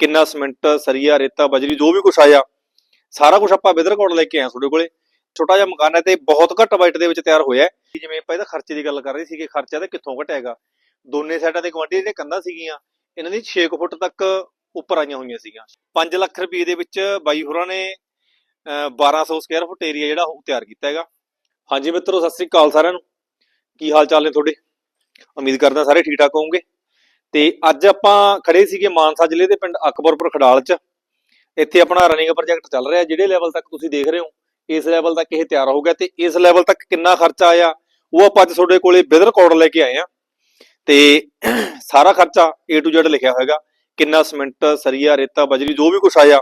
ਕਿੰਨਾ ਸਿਮੈਂਟ, ਸਰੀਆ, ਰੇਤਾ, ਬਜਰੀ, ਜੋ ਵੀ ਕੁਝ ਆਇਆ, ਸਾਰਾ ਕੁਝ ਆਪਾਂ ਵਿਦ ਲੈ ਕੇ ਆਏ ਤੁਹਾਡੇ ਕੋਲੇ। ਛੋਟਾ ਜਿਹਾ ਮਕਾਨ ਹੈ ਤੇ ਬਹੁਤ ਘੱਟ ਬਜਟ ਦੇ ਵਿੱਚ ਤਿਆਰ ਹੋਇਆ ਜਿਵੇਂ ਆਪਾਂ ਇਹਦਾ ਖਰਚੇ ਦੀ ਗੱਲ ਕਰ ਰਹੇ ਸੀਗੇ, ਖਰਚਾ ਤੇ ਕਿੱਥੋਂ ਘਟਿਆਗਾ ਦੋਨੇ ਸਾਈਡਾਂ ਦੇ ਗਵਾਂਢੀ ਜਿਹੜੀਆਂ ਕੰਧਾਂ ਸੀਗੀਆਂ, ਇਹਨਾਂ ਦੀ 6 ਫੁੱਟ ਤੱਕ ਉੱਪਰ ਆਈਆਂ ਹੋਈਆਂ ਸੀਗੀਆਂ। 5 ਲੱਖ ਰੁਪਏ ਦੇ ਵਿੱਚ ਬਾਈ ਹੋਰਾਂ ਨੇ, ਅਹ 1200 ਸਕੁਅਰ ਫੁੱਟ ਏਰੀਆ ਜਿਹੜਾ ਉਹ ਤਿਆਰ ਕੀਤਾ ਹੈਗਾ। ਹਾਂਜੀ ਮਿੱਤਰੋ, ਸਤਿ ਸ੍ਰੀ ਅਕਾਲ ਸਾਰਿਆਂ ਨੂੰ। ਕੀ ਹਾਲ ਚਾਲ ਨੇ ਤੁਹਾਡੇ? ਉਮੀਦ ਕਰਦਾ ਸਾਰੇ ਠੀਕ ਠਾਕ ਹੋਵੋਗੇ। ਤੇ ਅੱਜ ਆਪਾਂ ਖੜੇ ਸੀਗੇ ਮਾਨਸਾ ਜ਼ਿਲ੍ਹੇ ਦੇ ਪਿੰਡ ਅਕਬਰਪੁਰ ਖਡਾਲ 'ਚ। ਇੱਥੇ ਆਪਣਾ ਰਨਿੰਗ ਪ੍ਰੋਜੈਕਟ ਚੱਲ ਰਿਹਾ। ਜਿਹੜੇ ਲੈਵਲ ਤੱਕ ਤੁਸੀਂ ਦੇਖ ਰਹੇ ਹੋ, ਇਸ ਲੈਵਲ ਤੱਕ ਇਹ ਤਿਆਰ ਹੋ ਗਿਆ ਤੇ ਇਸ ਲੈਵਲ ਤੱਕ ਕਿੰਨਾ ਖਰਚਾ ਆਇਆ, ਉਹ ਆਪਾਂ ਅੱਜ ਤੁਹਾਡੇ ਕੋਲੇ ਵਿਦ ਰਿਕਾਰਡ ਲੈ ਕੇ ਆਏ ਆ ਤੇ ਸਾਰਾ ਖਰਚਾ A to Z ਲਿਖਿਆ ਹੋਏਗਾ। ਕਿੰਨਾ ਸਿਮੈਂਟ ਸਰੀਆ, ਰੇਤਾ, ਬਜਰੀ, ਜੋ ਵੀ ਕੁਝ ਆਇਆ,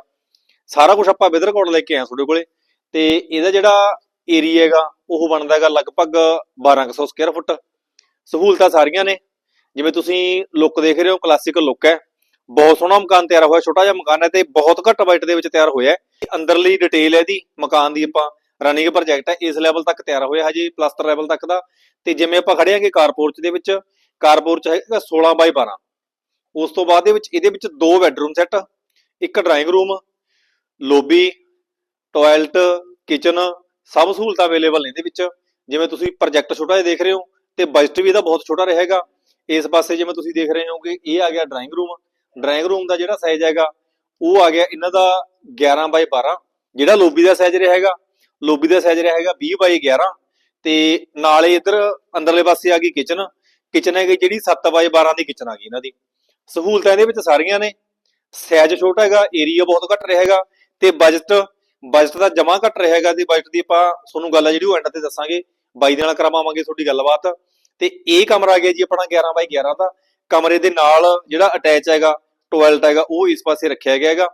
ਸਾਰਾ ਕੁਝ ਆਪਾਂ ਵਿਦ ਰਿਕਾਰਡ ਲੈ ਕੇ ਆਏ ਆ ਤੁਹਾਡੇ ਕੋਲੇ। ਤੇ ਇਹਦਾ ਜਿਹੜਾ ਏਰੀਆ ਹੈਗਾ, ਉਹ ਬਣਦਾ ਹੈਗਾ ਲਗਭਗ 1200 ਸਕੁਅਰ ਫੁੱਟ ਸਹੂਲਤਾਂ ਸਾਰੀਆਂ ਨੇ। ਜਿਵੇਂ ਤੁਸੀਂ ਲੁੱਕ ਦੇਖ ਰਹੇ ਹੋ ਕਲਾਸਿਕਲ ਲੁੱਕ ਹੈ। ਬਹੁਤ ਸੋਹਣਾ ਮਕਾਨ ਤਿਆਰ ਹੋਇਆ, ਛੋਟਾ ਜਿਹਾ ਮਕਾਨ ਹੈ ਤੇ ਬਹੁਤ ਘੱਟ ਬਜਟ ਦੇ ਵਿੱਚ ਤਿਆਰ ਹੋਇਆ ਹੈ। ਅੰਦਰਲੀ ਡਿਟੇਲ ਹੈ ਇਹਦੀ, ਮਕਾਨ ਦੀ ਆਪਾਂ ਰਨਿੰਗ ਪ੍ਰੋਜੈਕਟ ਹੈ, ਇਸ ਲੈਵਲ ਤੱਕ ਤਿਆਰ ਹੋਇਆ ਹਜੇ ਪਲਸਟਰ ਲੈਵਲ ਤੱਕ ਦਾ। ਤੇ ਜਿਵੇਂ ਆਪਾਂ ਖੜੇ ਆਂਗੇ ਕਾਰਪੋਰਚ ਦੇ ਵਿੱਚ ਕਾਰਪੋਰਚ ਹੈਗਾ 16 ਬਾਈ 12 ਉਸ ਤੋਂ ਬਾਅਦ ਦੇ ਵਿੱਚ ਇਹਦੇ ਵਿੱਚ ਦੋ ਬੈੱਡਰੂਮ ਸੈੱਟ ਇੱਕ drawing room lobby toilet kitchen ਸਭ ਸਹੂਲਤਾਂ ਅਵੇਲੇਬਲ ਨੇ ਇਹਦੇ ਵਿੱਚ। ਜਿਵੇਂ ਤੁਸੀਂ ਪ੍ਰੋਜੈਕਟ ਛੋਟਾ ਜਿਹਾ ਦੇਖ ਰਹੇ ਹੋ, ਤੇ ਬਜਟ ਵੀ ਇਹਦਾ ਬਹੁਤ ਛੋਟਾ ਰਹੇਗਾ। ਇਸ ਪਾਸੇ ਜਿਵੇਂ ਤੁਸੀਂ ਦੇਖ ਰਹੇ ਹੋਗੇ ਇਹ ਆ ਗਿਆ ਡਰਾਇੰਗ ਰੂਮ ਡਰਾਇੰਗ ਰੂਮ ਦਾ ਜਿਹੜਾ ਸਾਈਜ਼ ਹੈਗਾ, ਉਹ ਆ ਗਿਆ ਇਹਨਾਂ ਦਾ 11 ਬਾਈ 12 ਜਿਹੜਾ ਲੋਬੀ ਦਾ ਸਾਈਜ਼ ਰਹੇਗਾ ਲੋਬੀ ਦਾ ਸਾਈਜ਼ ਰਹੇਗਾ 20 ਬਾਈ 11 ਤੇ ਨਾਲੇ ਇੱਧਰ ਅੰਦਰਲੇ ਪਾਸੇ ਆ ਗਈ ਕਿਚਨ ਕਿਚਨ ਹੈਗੀ ਜਿਹੜੀ 7 ਬਾਈ 12 ਦੀ ਕਿਚਨ ਆ ਗਈ ਇਹਨਾਂ ਦੀ। ਸਹੂਲਤਾਂ ਇਹਦੇ ਵਿੱਚ ਸਾਰੀਆਂ ਨੇ। ਸਾਈਜ਼ ਛੋਟਾ ਹੈਗਾ ਏਰੀਆ ਬਹੁਤ ਘੱਟ ਰਿਹਾ ਹੈਗਾ ਤੇ ਬਜਟ ਬਜਟ ਦਾ ਜਮਾ ਘੱਟ ਰਹੇਗਾ ਤੇ ਬਜਟ ਦੀ ਆਪਾਂ ਤੁਹਾਨੂੰ ਗੱਲ ਆ ਜਿਹੜੀ ਉਹ ਐਂਡ ਤੇ ਦੱਸਾਂਗੇ। ਬਾਈ ਦੇ ਨਾਲ ਕਰਵਾਵਾਂਗੇ ਤੁਹਾਡੀ ਗੱਲਬਾਤ। ਤੇ ਇਹ ਕਮਰਾ ਆ ਗਿਆ ਜੀ ਆਪਣਾ 11 ਬਾਈ 11 ਦਾ। ਕਮਰੇ ਦੇ ਨਾਲ ਜਿਹੜਾ ਅਟੈਚ ਹੈਗਾ ਟਾਇਲਟ ਹੈਗਾ, ਉਹ ਇਸ ਪਾਸੇ ਰੱਖਿਆ ਗਿਆ ਹੈਗਾ।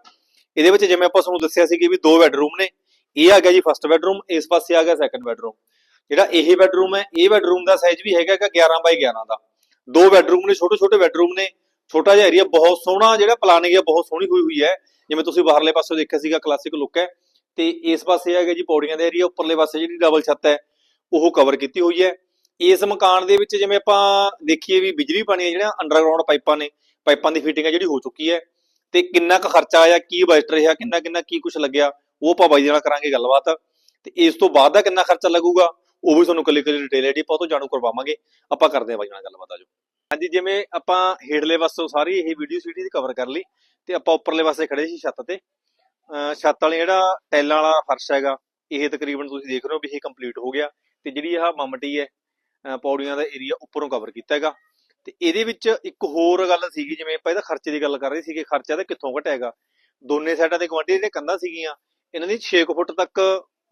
ਇਹਦੇ ਵਿੱਚ ਜਿਵੇਂ ਆਪਾਂ ਤੁਹਾਨੂੰ ਦੱਸਿਆ ਸੀ ਕਿ ਵੀ ਦੋ ਬੈੱਡਰੂਮ ਨੇ, ਇਹ ਆ ਗਿਆ ਜੀ ਫਸਟ ਬੈੱਡਰੂਮ ਇਸ ਪਾਸੇ ਆ ਗਿਆ ਸੈਕੰਡ ਬੈੱਡਰੂਮ ਜਿਹੜਾ ਇਹ ਬੈੱਡਰੂਮ ਹੈ, ਇਹ ਬੈੱਡਰੂਮ ਦਾ ਸਾਈਜ਼ ਵੀ ਹੈਗਾ ਹੈਗਾ 11 ਬਾਈ 11 ਦਾ। ਦੋ ਬੈੱਡਰੂਮ ਨੇ ਛੋਟੇ ਛੋਟੇ ਬੈੱਡਰੂਮ ਨੇ। ਛੋਟਾ ਜਿਹਾ ਏਰੀਆ ਬਹੁਤ ਸੋਹਣਾ ਜਿਹੜਾ ਪਲਾਨਿੰਗ ਹੈ, ਬਹੁਤ ਸੋਹਣੀ ਹੋਈ ਹੋਈ ਹੈ। ਜਿਵੇਂ ਤੁਸੀਂ ਬਾਹਰਲੇ ਪਾਸੇ ਦੇਖਿਆ ਸੀਗਾ ਕਲਾਸਿਕ ਲੁੱਕ ਹੈ। ਤੇ ਇਸ ਪਾਸੇ ਹੈਗਾ ਜੀ ਪੌੜੀਆਂ ਦਾ ਏਰੀਆ ਉੱਪਰਲੇ ਪਾਸੇ ਜਿਹੜੀ ਡਬਲ ਛੱਤ ਹੈ, ਉਹ ਕਵਰ ਕੀਤੀ ਹੋਈ ਹੈ। ਇਸ ਮਕਾਨ ਦੇ ਵਿੱਚ ਜਿਵੇਂ ਆਪਾਂ ਦੇਖੀਏ ਵੀ ਬਿਜਲੀ ਪਾਣੀ ਹੈ ਜਿਹੜਾ ਅੰਡਰਗਰਾਉਂਡ ਪਾਈਪਾਂ ਨੇ, ਪਾਈਪਾਂ ਦੀ ਫਿਟਿੰਗ ਹੈ ਜਿਹੜੀ ਹੋ ਚੁੱਕੀ ਹੈ ਤੇ ਕਿੰਨਾ ਕੁ ਖਰਚਾ ਆਇਆ, ਕੀ ਬਜਟ ਰਿਹਾ, ਕਿੰਨਾ ਕਿੰਨਾ, ਕੀ ਕੁਝ ਲੱਗਿਆ, ਉਹ ਆਪਾਂ ਬਾਈ ਨਾਲ ਕਰਾਂਗੇ ਗੱਲਬਾਤ ਤੇ ਇਸ ਤੋਂ ਬਾਅਦ ਦਾ ਕਿੰਨਾ ਖਰਚਾ ਲੱਗੂਗਾ, ਉਹ ਵੀ ਤੁਹਾਨੂੰ ਕੱਲੀ ਕੱਲੀ ਡਿਟੇਲ ਜਿਹੜੀ ਆਪਾਂ ਤੋਂ ਜਾਣੂ ਕਰਵਾਵਾਂਗੇ, ਆਪਾਂ ਕਰਦੇ ਹਾਂ ਬਾਈ ਨਾਲ ਗੱਲਬਾਤ ਆਜੋ ਹਾਂਜੀ, ਜਿਵੇਂ ਆਪਾਂ ਹੇਠਲੇ ਪਾਸੋਂ ਸਾਰੀ ਇਹ ਵੀਡੀਓ ਸੀਡੀ ਦੀ ਕਵਰ ਕਰ ਲਈ ਤੇ ਆਪਾਂ ਉੱਪਰਲੇ ਪਾਸੇ ਖੜੇ ਸੀ ਛੱਤ ਤੇ, ਅਹ ਛੱਤ ਵਾਲੇ ਜਿਹੜਾ ਟੈਲਾਂ ਵਾਲਾ ਫਰਸ਼ ਹੈਗਾ, ਇਹ ਤਕਰੀਬਨ ਤੁਸੀਂ ਦੇਖ ਰਹੇ ਹੋ ਵੀ ਇਹ ਕੰਪਲੀਟ ਹੋ ਗਿਆ ਤੇ ਜਿਹੜੀ ਆਹ ਮਮਟੀ ਹੈ ਪੌੜੀਆਂ ਦਾ ਏਰੀਆ ਉੱਪਰੋਂ ਕਵਰ ਕੀਤਾ ਹੈਗਾ। ਤੇ ਇਹਦੇ ਵਿੱਚ ਇੱਕ ਹੋਰ ਗੱਲ ਸੀਗੀ ਜਿਵੇਂ ਆਪਾਂ ਇਹਦਾ ਖਰਚੇ ਦੀ ਗੱਲ ਕਰ ਰਹੇ ਸੀਗੇ ਖਰਚਾ ਤਾਂ ਕਿੱਥੋਂ ਘਟਿਆਗਾ ਦੋਨੇ ਸਾਈਡਾਂ ਤੇ ਗਵਾਂਢੀ ਜਿਹੜੇ ਕੰਧਾਂ ਸੀਗੀਆਂ ਇਹਨਾਂ ਦੀ 6 ਫੁੱਟ ਤੱਕ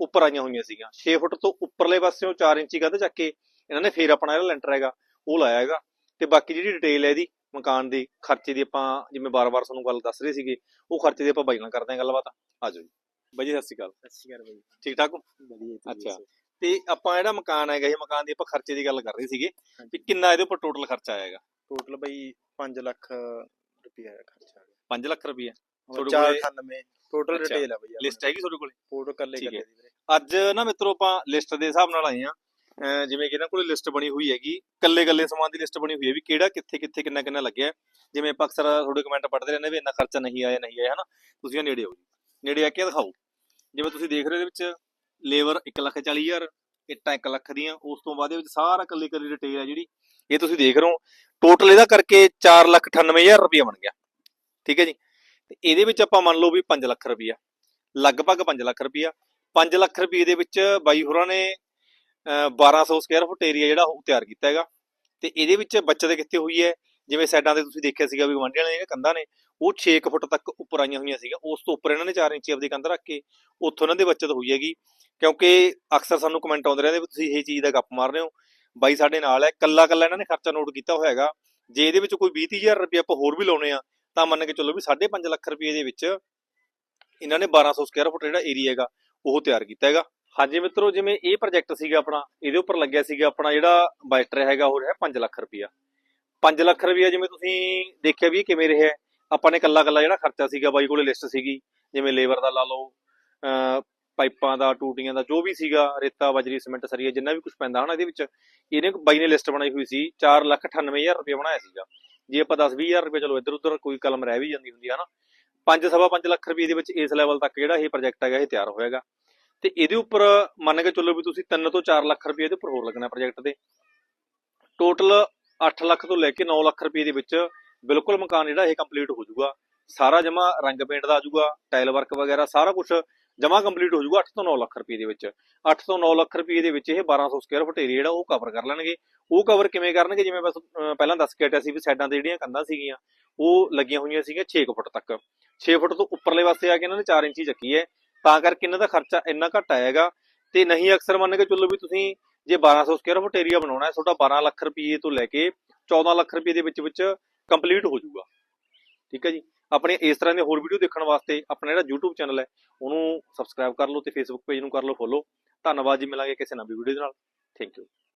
ਉੱਪਰ ਆਈਆਂ ਹੋਈਆਂ ਸੀਗੀਆਂ। 6 ਫੁੱਟ ਤੋਂ ਉੱਪਰਲੇ ਪਾਸਿਓਂ 4 ਇੰਚੀ ਕੰਧ ਚੱਕ ਕੇ ਇਹਨਾਂ ਨੇ ਫੇਰ ਆਪਣਾ ਜਿਹੜਾ ਲੈਂਟਰ ਹੈਗਾ ਉਹ ਲਾਇਆ ਹੈਗਾ। ਤੇ ਬਾਕੀ ਜਿਹੜੀ ਡਿਟੇਲ ਹੈ ਇਹਦੀ ਮਕਾਨ ਦੀ ਖਰਚੇ ਦੀ ਆਪਾਂ ਜਿਵੇਂ ਬਾਰ-ਬਾਰ ਤੁਹਾਨੂੰ ਗੱਲ ਦੱਸ ਰਹੇ ਸੀਗੇ ਉਹ ਖਰਚੇ ਦੀ ਆਪਾਂ ਬਾਈ ਨਾਲ ਕਰਦੇ ਹਾਂ ਗੱਲਬਾਤ। ਆਜੋ ਜੀ। ਬਾਈ ਜੀ ਸਤਿ ਸ਼੍ਰੀ ਅਕਾਲ। ਸਤਿ ਸ਼੍ਰੀ ਅਕਾਲ ਬਾਈ। ਠੀਕ ਠਾਕ ਹੋ? ਵਧੀਆ ਅੱਛਾ। ਤੇ ਆਪਾਂ ਜਿਹੜਾ ਮਕਾਨ ਹੈਗਾ ਇਹ ਮਕਾਨ ਦੀ ਆਪਾਂ ਖਰਚੇ ਦੀ ਗੱਲ ਕਰ ਰਹੇ ਸੀਗੇ ਵੀ ਕਿੰਨਾ ਇਹਦੇ ਉੱਪਰ ਟੋਟਲ ਖਰਚਾ ਆਏਗਾ? ਟੋਟਲ ਬਾਈ 5 ਲੱਖ ਰੁਪਇਆ ਖਰਚਾ ਆ 5 ਲੱਖ ਰੁਪਏ ਤੁਹਾਡੇ ਕੋਲੇ- 498 ਟੋਟਲ ਡਿਟੇਲ ਆ ਬਾਈ ਲਿਸਟ ਹੈਗੀ ਤੁਹਾਡੇ ਕੋਲੇ? ਫੋਟੋ ਕਰ ਲੈ ਠੀਕ ਕਰ ਹੈ। ਦੇ ਵੀਰੇ। ਅੱਜ ਨਾ ਮਿੱਤਰੋ ਆਪਾਂ ਲਿਸਟ ਦੇ ਹਿਸਾਬ ਨਾਲ ਆਏ ਆ ਜਿਵੇਂ ਕਿ ਇਹਨਾਂ ਕੋਲੇ ਲਿਸਟ ਬਣੀ ਹੋਈ ਹੈਗੀ। ਕੱਲੇ ਕੱਲੇ ਸਮਾਨ ਦੀ ਲਿਸਟ ਬਣੀ ਹੋਈ ਹੈ ਵੀ ਕਿਹੜਾ ਕਿੱਥੇ ਕਿੱਥੇ ਕਿੰਨਾ ਕਿੰਨਾ ਲੱਗਿਆ। ਜਿਵੇਂ ਆਪਾਂ ਅਕਸਰ ਤੁਹਾਡੇ ਕਮੈਂਟ ਪੜ੍ਹਦੇ ਰਹਿੰਦੇ ਵੀ ਇੰਨਾ ਖਰਚਾ ਨਹੀਂ ਆਇਆ ਨਹੀਂ ਆਇਆ ਹਨਾ? ਤੁਸੀਂ ਨੇੜੇ ਆਓ ਜੀ। ਨੇੜੇ ਆ ਕੇ ਦਿਖਾਓ। ਜਿਵੇਂ ਤੁਸੀਂ ਦੇਖ ਰਹੇ ਹੋ ਇਹਦੇ ਵਿੱਚ ਲੇਬਰ 140000 ਇੱਟਾਂ 1 ਲੱਖ ਦੀਆਂ, ਉਸ ਤੋਂ ਬਾਅਦ ਦੇ ਵਿੱਚ ਸਾਰਾ ਕੱਲੀ ਕੱਲੀ ਡਿਟੇਲ ਹੈ ਜਿਹੜੀ। ਇਹ ਤੁਸੀਂ ਦੇਖ ਰਹੇ ਹੋ ਟੋਟਲ ਇਹਦਾ ਕਰਕੇ 498000 ਰੁਪਏ ਬਣ ਗਿਆ। ਠੀਕ ਹੈ ਜੀ? ਤੇ ਇਹਦੇ ਵਿੱਚ ਆਪਾਂ ਮੰਨ ਲਓ ਵੀ 5 ਲੱਖ ਰੁਪਈਆ, ਲਗਭਗ 5 ਲੱਖ ਰੁਪਈਆ। 5 ਲੱਖ ਰੁਪਏ ਦੇ ਵਿੱਚ ਬਾਈ ਹੋਰਾਂ ਨੇ, ਅਹ 1200 ਸਕੁਅਰ ਫੁੱਟ ਏਰੀਆ ਜਿਹੜਾ ਉਹ ਤਿਆਰ ਕੀਤਾ ਹੈਗਾ। ਤੇ ਇਹਦੇ ਵਿੱਚ ਬੱਚਤ ਕਿੱਥੇ ਹੋਈ ਹੈ? ਜਿਵੇਂ ਸਾਈਡਾਂ ਤੇ ਤੁਸੀਂ ਦੇਖਿਆ ਸੀਗਾ ਵੀ ਗਵਾਂਢੀਆਂ ਨੇ ਜਿਹੜੇ ਕੰਧਾਂ ਨੇ, ਉਹ 6 ਕੁ ਫੁੱਟ ਤੱਕ ਉੱਪਰ ਆਈਆਂ ਹੋਈਆਂ ਸੀਗਾ ਉਸ ਤੋਂ ਉੱਪਰ ਇਹਨਾਂ ਨੇ 4 ਇੰਚੀ ਆਪਦੀ ਕੰਧ ਰੱਖ ਕੇ, ਉੱਥੋਂ ਇਹਨਾਂ ਦੀ ਬੱਚਤ ਹੋਈ ਹੈਗੀ। ਕਿਉਂਕਿ ਅਕਸਰ ਸਾਨੂੰ ਕਮੈਂਟ ਆਉਂਦੇ ਰਹਿੰਦੇ ਵੀ ਤੁਸੀਂ ਇਹ ਚੀਜ਼ ਦਾ ਗੱਪ ਮਾਰ ਰਹੇ ਹੋ। ਬਾਈ ਸਾਡੇ ਨਾਲ ਹੈ ਕੱਲਾ ਕੱਲਾ ਇਹਨਾਂ ਨੇ ਖਰਚਾ ਨੋਟ ਕੀਤਾ ਹੋਇਆ ਹੈਗਾ। ਜੇ ਇਹਦੇ ਵਿੱਚ ਕੋਈ 20000 ਰੁਪਏ ਆਪਾਂ ਹੋਰ ਵੀ ਲਾਉਣੇ ਆ, ਤਾਂ ਮੰਨ ਕੇ ਚੱਲੋ ਵੀ 5.5 ਲੱਖ ਰੁਪਏ ਦੇ ਵਿੱਚ ਇਹਨਾਂ ਨੇ 1200 ਸਕੁਅਰ ਫੁੱਟ ਜਿਹੜਾ ਏਰੀਆ ਹੈਗਾ, ਉਹ ਤਿਆਰ ਕੀਤਾ ਹੈਗਾ। ਹਾਂਜੀ ਮਿੱਤਰੋ, ਜਿਵੇਂ ਇਹ ਪ੍ਰੋਜੈਕਟ ਸੀਗਾ ਆਪਣਾ, ਇਹਦੇ ਉੱਪਰ ਲੱਗਿਆ ਸੀਗਾ ਆਪਣਾ ਜਿਹੜਾ ਬਜਟ ਹੈਗਾ, ਉਹ ਰਿਹਾ 5 ਲੱਖ ਰੁਪਇਆ। 5 ਲੱਖ ਰੁਪਇਆ ਜਿਵੇਂ ਤੁਸੀਂ ਦੇਖਿਆ ਵੀ ਇਹ ਕਿਵੇਂ ਰਿਹਾ ਆਪਾਂ ਨੇ ਕੱਲਾ ਕੱਲਾ ਜਿਹੜਾ ਖਰਚਾ ਸੀਗਾ, ਬਾਈ ਕੋਲੇ ਲਿਸਟ ਸੀਗੀ, ਜਿਵੇਂ ਲੇਬਰ ਦਾ ਲਾ ਲਓ ਪਾਈਪਾਂ ਦਾ, ਟੂਟੀਆਂ ਦਾ, ਜੋ ਵੀ ਸੀਗਾ, ਰੇਤਾ, ਬਜਰੀ, ਸਿਮੈਂਟ ਸਰੀਆ ਜਿੰਨਾ ਵੀ ਕੁਝ ਪੈਂਦਾ ਹਨਾ ਇਹਦੇ ਵਿੱਚ, ਇਹਨੇ ਬਾਈ ਨੇ ਲਿਸਟ ਬਣਾਈ ਹੋਈ ਸੀ 4 ਲੱਖ 98000 ਰੁਪਏ ਬਣਾਇਆ ਸੀਗਾ। ਜੇ ਆਪਾਂ 10 20000 ਰੁਪਏ, ਚਲੋ ਇੱਧਰ ਉੱਧਰ ਕੋਈ ਕਲਮ ਰਹਿ ਵੀ ਜਾਂਦੀ ਹੁੰਦੀ ਹੈ ਨਾ 5 ਸਵਾ 5 ਲੱਖ ਰੁਪਏ ਦੇ ਵਿੱਚ ਇਸ ਲੈਵਲ ਤੱਕ ਜਿਹੜਾ ਇਹ ਪ੍ਰੋਜੈਕਟ ਹੈਗਾ, ਇਹ ਤਿਆਰ ਹੋਏਗਾ ਤੇ ਇਹਦੇ ਉੱਪਰ ਮੰਨ ਕੇ ਚੱਲੋ ਵੀ ਤੁਸੀਂ 3 ਤੋਂ 4 ਲੱਖ ਰੁਪਏ ਇਹਦੇ ਉੱਪਰ ਹੋਰ ਲੱਗਣਾ ਪ੍ਰੋਜੈਕਟ ਦੇ ਟੋਟਲ 8 ਲੱਖ ਤੋਂ ਲੈ ਕੇ 9 ਲੱਖ ਰੁਪਏ ਦੇ ਵਿੱਚ ਬਿਲਕੁਲ ਮਕਾਨ ਜਿਹੜਾ ਇਹ ਕੰਪਲੀਟ ਹੋ ਜਾਊਗਾ। ਸਾਰਾ ਜਮਾ ਰੰਗ ਪੇਂਟ ਦਾ ਆਜੂਗਾ ਜਾਊਗਾ ਟਾਇਲ ਵਰਕ ਵਗੈਰਾ, ਸਾਰਾ ਕੁਝ ਜਮਾ ਕੰਪਲੀਟ ਹੋ ਜਾਊਗਾ 8 ਤੋਂ 9 ਲੱਖ ਰੁਪਏ ਦੇ ਵਿੱਚ। 8 ਤੋਂ 9 ਲੱਖ ਰੁਪਏ ਦੇ ਵਿੱਚ ਇਹ 1200 ਸਕੁਅਰ ਫੁੱਟ ਏਰੀਆ ਜਿਹੜਾ ਉਹ ਕਵਰ ਕਰ ਲੈਣਗੇ। ਉਹ ਕਵਰ ਕਿਵੇਂ ਕਰਨਗੇ? ਜਿਵੇਂ ਬਸ ਪਹਿਲਾਂ ਦੱਸ ਕੇ ਹਟਿਆ ਸੀ ਵੀ ਸਾਈਡਾਂ ਤੇ ਜਿਹੜੀਆਂ ਕੰਧਾਂ ਸੀਗੀਆਂ, ਉਹ ਲੱਗੀਆਂ ਹੋਈਆਂ ਸੀਗੀਆਂ 6 ਫੁੱਟ ਤੱਕ। 6 ਫੁੱਟ ਤੋਂ ਉੱਪਰਲੇ ਪਾਸੇ ਆ ਕੇ ਇਹਨਾਂ ਨੇ 4 ਇੰਚੀ ਚੱਕੀ ਹੈ। ਤਾਂ ਕਰਕੇ ਇਹਨਾਂ ਦਾ ਖਰਚਾ ਇੰਨਾ ਘੱਟ ਆਏਗਾ। ਤੇ ਨਹੀਂ ਅਕਸਰ ਮੰਨ ਕੇ ਚੱਲੋ ਵੀ ਤੁਸੀਂ ਜੇ 1200 ਸਕੁਅਰ ਫੁੱਟ ਏਰੀਆ ਬਣਾਉਣਾ ਹੈ, ਤੁਹਾਡਾ 12 ਲੱਖ ਰੁਪਏ ਤੋਂ ਲੈ ਕੇ 14 ਲੱਖ ਰੁਪਏ ਦੇ ਵਿੱਚ ਵਿੱਚ ਕੰਪਲੀਟ ਹੋ ਜਾਊਗਾ। ਠੀਕ ਹੈ ਜੀ? ਆਪਣੇ ਇਸ ਤਰ੍ਹਾਂ ਦੇ ਹੋਰ ਵੀਡੀਓ ਦੇਖਣ ਵਾਸਤੇ ਆਪਣਾ ਜਿਹੜਾ YouTube ਚੈਨਲ ਹੈ, ਉਹਨੂੰ ਸਬਸਕ੍ਰਾਈਬ ਕਰ ਲਓ ਤੇ Facebook ਪੇਜ ਨੂੰ ਕਰ ਲਓ ਫੋਲੋ ਧੰਨਵਾਦ ਜੀ, ਮਿਲਾਂਗੇ ਕਿਸੇ ਨਵੀਂ ਵੀਡੀਓ ਦੇ ਨਾਲ। Thank you